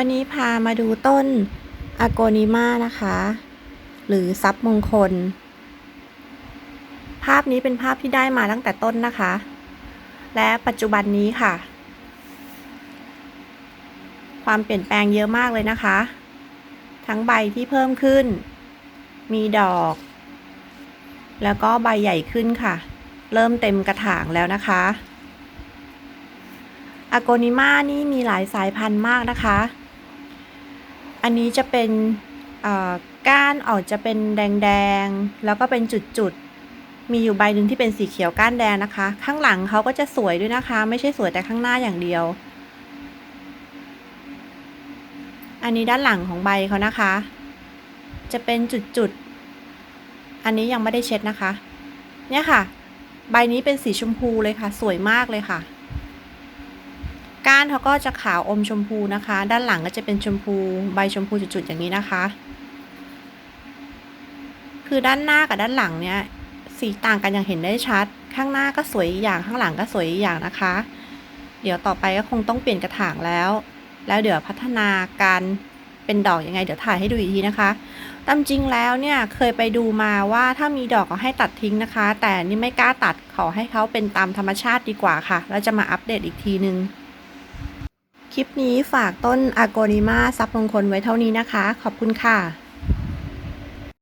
วันนี้พามาดูต้นอโกนิมานะคะ หรือซับมงคล ภาพนี้เป็นภาพที่ได้มาตั้งแต่ต้นนะคะ และปัจจุบันนี้ค่ะ ความเปลี่ยนแปลงเยอะมากเลยนะคะ ทั้งใบที่เพิ่มขึ้น มีดอก แล้วก็ใบใหญ่ขึ้นค่ะ เริ่มเต็มกระถางแล้วนะคะอโกนิมานี่มีหลายสายพันธุ์มากนะคะ อันนี้จะเป็นก้านออกจะเป็นแดงๆ แล้วก็เป็นจุดๆ มีอยู่ใบหนึ่งที่เป็นสีเขียวก้านแดงนะคะ ข้างหลังเขาก็จะสวยด้วยนะคะ ไม่ใช่สวยแต่ข้างหน้าอย่างเดียว อันนี้ด้านหลังของใบเขานะคะ จะเป็นจุดๆ อันนี้ยังไม่ได้เช็ดนะคะ เนี่ยค่ะ ใบนี้เป็นสีชมพูเลยค่ะ สวยมากเลยค่ะ ก้านเขาก็จะขาวอมชมพูนะคะ ด้านหลังก็จะเป็นชมพูใบชมพูจุดๆอย่างนี้นะคะ คือด้านหน้ากับด้านหลังเนี่ยสีต่างกันอย่างเห็นได้ชัด ข้างหน้าก็สวยอีกอย่างข้างหลังก็สวยอีกอย่างนะคะ เดี๋ยวต่อไปก็คงต้องเปลี่ยนกระถางแล้ว แล้วเดี๋ยวพัฒนาการเป็นดอกยังไง เดี๋ยวถ่ายให้ดูอีกทีนะคะตามจริงแล้วเนี่ยเคยไปดูมาว่าถ้ามีดอกก็ให้ตัดทิ้งนะคะ แต่นี่ไม่กล้าตัดขอให้เขาเป็นตามธรรมชาติดีกว่าค่ะ แล้วจะมาอัปเดตอีกทีนึง คลิปนี้ฝากต้นอาโกนิมาซับมงคลไว้เท่านี้นะคะ ขอบคุณค่ะ